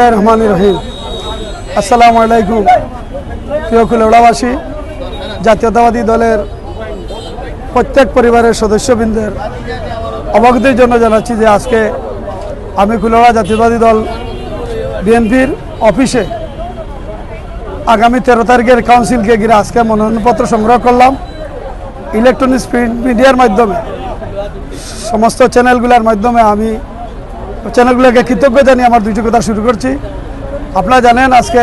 বিসমিল্লাহ রহমান রহিম। আসসালামু আলাইকুম প্রিয় কুলৌড়াবাসী জাতীয়তাবাদী দলের প্রত্যেক পরিবারের সদস্যবৃন্দের অবগতির জন্য জানাচ্ছি যে আজকে আমি কুলৌড়া জাতীয়তাবাদী দল বিএনপির অফিসে আগামী তেরো তারিখের কাউন্সিলকে ঘিরে আজকে মনোনয়নপত্র সংগ্রহ করলাম। ইলেকট্রনিক্স প্রিন্ট মিডিয়ার মাধ্যমে, সমস্ত চ্যানেলগুলোর মাধ্যমে আমি চ্যানেলগুলোকে কৃতজ্ঞ জানিয়ে আমার দুইটি কথা শুরু করছি। আপনারা জানেন আজকে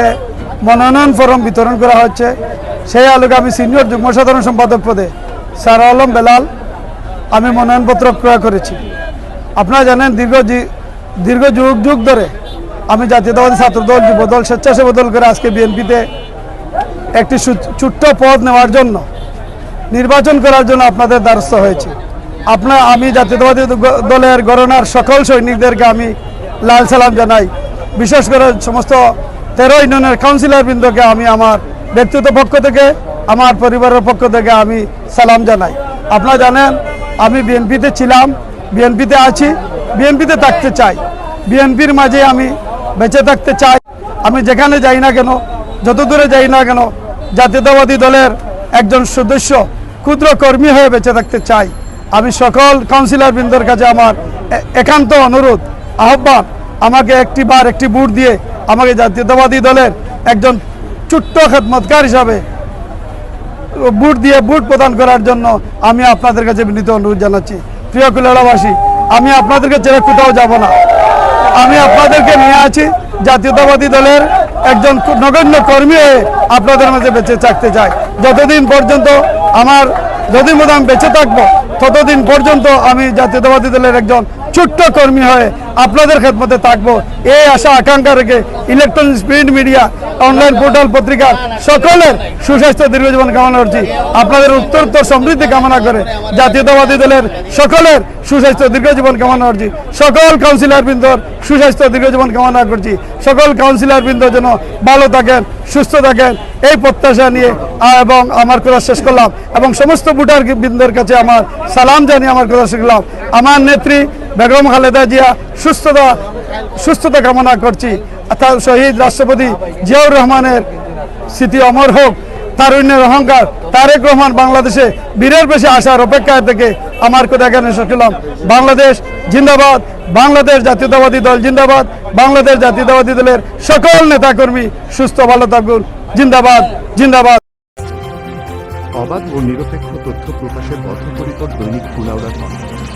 মনোনয়ন ফরম বিতরণ করা হচ্ছে। সেই আলোকে আমি সিনিয়র যুগ্ম সাধারণ সম্পাদক পদে স্যার আলম বেলাল আমি মনোনয়নপত্র ক্রয় করেছি। আপনারা জানেন দীর্ঘ দীর্ঘ যুগ যুগ ধরে আমি জাতীয়তাবাদী ছাত্রদল, যুবদল স্বেচ্ছাসেবক দল করে আজকে বিএনপিতে একটি ছোট্ট পদ নেওয়ার জন্য, নির্বাচন করার জন্য আপনাদের দ্বারস্থ হয়েছে। আপনার আমি জাতীয়তাবাদী দলের গণনার সকল সৈনিকদেরকে আমি লাল সালাম জানাই। বিশেষ করে সমস্ত তেরো ইউনিয়নের কাউন্সিলর বৃন্দকে আমি আমার ব্যক্তিগত পক্ষ থেকে, আমার পরিবারের পক্ষ থেকে আমি সালাম জানাই। আপনারা জানেন, আমি বিএনপিতে ছিলাম, বিএনপিতে আছি, বিএনপিতে থাকতে চাই। বিএনপির মাঝে আমি বেঁচে থাকতে চাই। আমি যেখানে যাই না কেন, যত দূরে যাই না কেন, জাতীয়তাবাদী দলের একজন সদস্য, ক্ষুদ্র কর্মী হয়ে বেঁচে থাকতে চাই। আমি সকল কাউন্সিলর বৃন্দর কাছে আমার একান্ত অনুরোধ, আহ্বান, আমাকে একটি বার একটি বুট দিয়ে আমাকে জাতীয়তাবাদী দলের একজন ছোট্ট খেদমতকার হিসাবে বুট দিয়ে বুট প্রদান করার জন্য আমি আপনাদের কাছে বিনীত অনুরোধ জানাচ্ছি। প্রিয় কুলাবাসী আমি আপনাদেরকে ছেড়ে কোথাও যাব না। আমি আপনাদেরকে নিয়ে আছি জাতীয়তাবাদী দলের একজন নগণ্য কর্মী হয়ে আপনাদের মাঝে বেঁচে থাকতে চাই। যতদিন পর্যন্ত আমার যদি আমি বেঁচে থাকব ততদিন পর্যন্ত আমি জাতীয়তাবাদী দলের একজন ছোট্ট কর্মী হয়ে আপনাদের খেদমতে থাকব। এই আশা, আকাঙ্ক্ষা রেখে electronics print media, online portal, পত্রিকা সকলের সুস্বাস্থ্য দীর্ঘজীবন কামনা করছি। আপনাদের উত্তরোত্তর সমৃদ্ধি কামনা করে জাতীয়তাবাদী দলের সকলের সুস্বাস্থ্য দীর্ঘ জীবন কামনা করছি। সকল কাউন্সিলর বৃন্দর সুস্বাস্থ্য দীর্ঘ জীবন কামনা করছি। সকল কাউন্সিলর বৃন্দ যেন ভালো থাকেন, সুস্থ থাকেন, এই প্রত্যাশা নিয়ে এবং আমার কথা শেষ করলাম। এবং সমস্ত ভোটার বৃন্দের কাছে আমার সালাম জানিয়ে আমার কথা শিখলাম আমার নেত্রী বেগম খালেদা জিয়া সুস্থতা সুস্থতা কামনা করছি। শহীদ রাষ্ট্রপতি জিয়াউর রহমানের স্মৃতি অমর হোক। তারুণ্যের অহংকার, তারেক রহমান বাংলাদেশে বীরের বেশি আসার অপেক্ষায় থেকে আমার কথা এখানে শেষ করলাম। বাংলাদেশ জিন্দাবাদ, বাংলাদেশ জাতীয়তাবাদী দল জিন্দাবাদ, বাংলাদেশ জাতীয়তাবাদী দলের সকল নেতাকর্মী সুস্থ, ভালো থাকুন। জিন্দাবাদ জিন্দাবাদ। অবাধ ও নিরপেক্ষ তথ্য প্রকাশের বদ্ধপরিকর দৈনিক কুলাউড়া সংবাদ।